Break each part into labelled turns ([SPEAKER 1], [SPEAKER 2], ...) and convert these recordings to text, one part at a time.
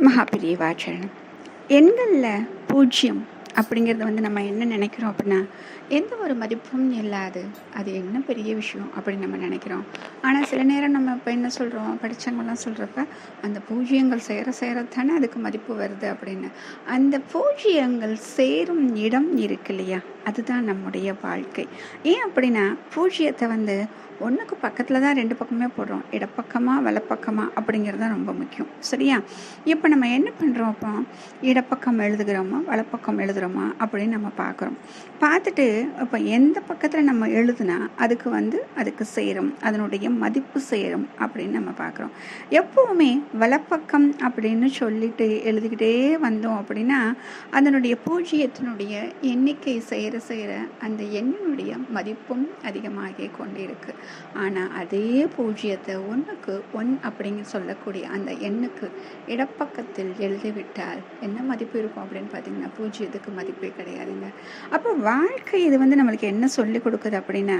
[SPEAKER 1] மகாபிரியவாச்சரணம் எண்களில் பூஜ்ஜியம் அப்படிங்கிறது வந்து நம்ம என்ன நினைக்கிறோம் அப்படின்னா எந்த ஒரு மதிப்பும் இல்லாது அது என்ன பெரிய விஷயம் அப்படின்னு நம்ம நினைக்கிறோம். ஆனால் சில நேரம் நம்ம இப்போ என்ன சொல்கிறோம் படித்தவங்கலாம் சொல்கிறப்ப அந்த பூஜ்ஜியங்கள் சேர சேரத்தானே தானே அதுக்கு மதிப்பு வருது அப்படின்னு. அந்த பூஜ்ஜியங்கள் சேரும் இடம் இருக்கு இல்லையா? அதுதான் நம்முடைய வாழ்க்கை. ஏன் அப்படின்னா பூஜ்ஜியத்தை வந்து ஒன்றுக்கு பக்கத்தில் தான் ரெண்டு பக்கமே போடுறோம். இடப்பக்கமாக வலப்பக்கமாக அப்படிங்கிறது தான் ரொம்ப முக்கியம். சரியா? இப்போ நம்ம என்ன பண்ணுறோம் அப்போ? இடப்பக்கம் எழுதுகிறோமா? வலப்பக்கம் எழுதுகிறோம்? அப்படின்னு நம்ம பார்க்குறோம். பார்த்துட்டு இப்போ எந்த பக்கத்தில் நம்ம எழுதுனா அதுக்கு வந்து அதுக்கு சேரும் அதனுடைய மதிப்பு சேரும் அப்படின்னு நம்ம பார்க்குறோம். எப்போவுமே வலப்பக்கம் அப்படின்னு சொல்லிட்டு எழுதிக்கிட்டே வந்தோம் அப்படின்னா அதனுடைய பூஜ்ஜியத்தினுடைய எண்ணிக்கை சேர சேர அந்த எண்ணினுடைய மதிப்பும் அதிகமாகி கொண்டு இருக்கு. ஆனால் அதே பூஜ்ஜியத்தை ஒன்றுக்கு ஒன் அப்படின்னு சொல்லக்கூடிய அந்த எண்ணுக்கு இடப்பக்கத்தில் எழுதிவிட்டால் என்ன மதிப்பு இருக்கும் அப்படின்னு பார்த்தீங்கன்னா பூஜ்ஜியத்துக்கு மதிப்பே கிடையாதுங்க. அப்போ வாழ்க்கை இது வந்து நம்மளுக்கு என்ன சொல்லி கொடுக்குது அப்படின்னா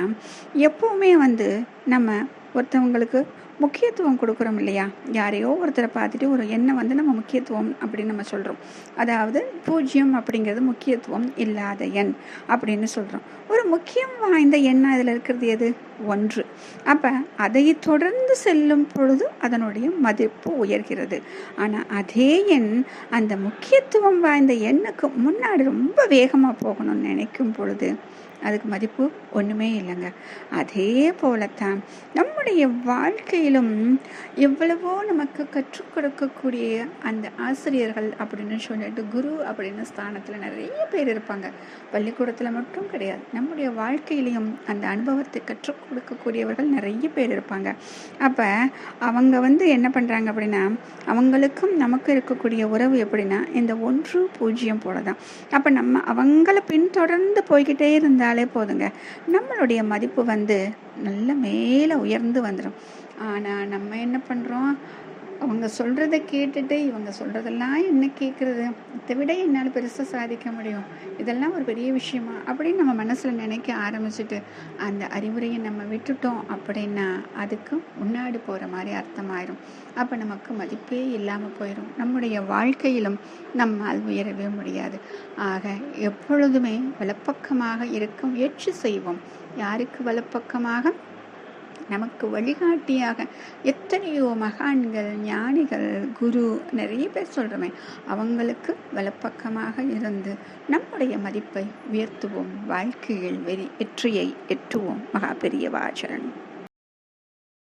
[SPEAKER 1] எப்போவுமே வந்து நம்ம ஒருத்தவங்களுக்கு முக்கியத்துவம் கொடுக்குறோம் இல்லையா? யாரையோ ஒருத்தரை பார்த்துட்டு ஒரு எண்ணம் வந்து நம்ம முக்கியத்துவம் அப்படின்னு நம்ம சொல்கிறோம் அதாவது பூஜ்ஜியம் அப்படிங்கிறது முக்கியத்துவம் இல்லாத எண் அப்படின்னு சொல்கிறோம் ஒரு முக்கியம் வாய்ந்த எண்ணம் அதில் இருக்கிறது எது? ஒன்று. அப்போ அதை தொடர்ந்து செல்லும் பொழுது அதனுடைய மதிப்பு உயர்கிறது. ஆனால் அதே எண் அந்த முக்கியத்துவம் வாய்ந்த எண்ணுக்கு முன்னாடி ரொம்ப வேகமாக போகணும்னு நினைக்கும் பொழுது அதுக்கு மதிப்பு ஒன்றுமே இல்லைங்க. அதே போலத்தான் நம்முடைய வாழ்க்கையிலும் எவ்வளவோ நமக்கு கற்றுக் கொடுக்கக்கூடிய அந்த ஆசிரியர்கள் அப்படின்னு சொல்லிட்டு குரு அப்படின்னு ஸ்தானத்தில் நிறைய பேர் இருப்பாங்க. பள்ளிக்கூடத்தில் மட்டும் கிடையாது. நம்முடைய வாழ்க்கையிலையும் அந்த அனுபவத்தை கற்றுக் கொடுக்கக்கூடியவர்கள் நிறைய பேர் இருப்பாங்க. அப்போ அவங்க வந்து என்ன பண்ணுறாங்க அப்படின்னா அவங்களுக்கும் நமக்கு இருக்கக்கூடிய உறவு எப்படின்னா இந்த ஒன்று பூஜ்ஜியம் போல தான் அப்போ நம்ம அவங்கள பின்தொடர்ந்து போய்கிட்டே இருந்தால் போதுங்க. நம்மளுடைய மதிப்பு வந்து நல்ல மேலே உயர்ந்து வந்துடும் ஆனால் நம்ம என்ன பண்ணுறோம் அவங்க சொல்கிறத கேட்டுட்டு இவங்க சொல்கிறதெல்லாம் என்ன கேட்குறது இதை விட என்னால் பெருசாக சாதிக்க முடியும். இதெல்லாம் ஒரு பெரிய விஷயமா? அப்படின்னு நம்ம மனசில் நினைக்க ஆரம்பிச்சுட்டு அந்த அறிவுரையை நம்ம விட்டுட்டோம் அப்படின்னா அதுக்கு முன்னாடி போகிற மாதிரி அர்த்தமாயிரும். அப்போ நமக்கு மதிப்பே இல்லாமல் போயிடும் நம்முடைய வாழ்க்கையிலும் நம்மால் உயரவே முடியாது. ஆக எப்பொழுதுமே வலப்பக்கமாக இருக்க முயற்சி செய்வோம். யாருக்கு வலப்பக்கமாக? நமக்கு வழிகாட்டியாக எத்தனையோ மகான்கள் ஞானிகள் குரு நிறைய பேர் சொல்கிறோமே அவங்களுக்கு வலப்பக்கமாக இருந்து நம்முடைய மதிப்பை உயர்த்துவோம் வாழ்க்கையில் வெறி வெற்றியை எட்டுவோம். மகா பெரியவாச்சரணம்